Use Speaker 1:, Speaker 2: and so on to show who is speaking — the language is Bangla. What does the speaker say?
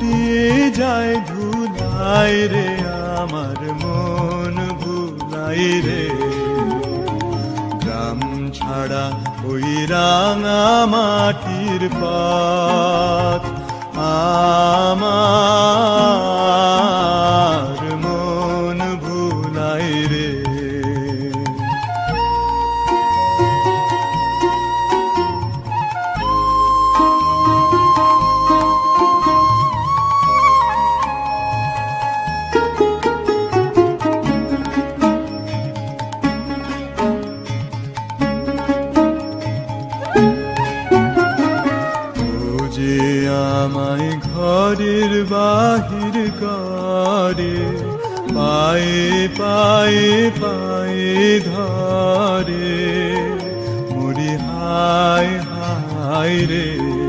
Speaker 1: ছুটিয়ে যায় ধুলাই রে, আমার মন ভুলাই রে। গ্রাম ছাড়া ওই রাঙা মাটির পথ, আমার মন ভুলাই রে। যে আমায় ঘরের বাহির করে পায়ে পায়ে পায়ে ধরে। মুড়ি হায় হায় রে।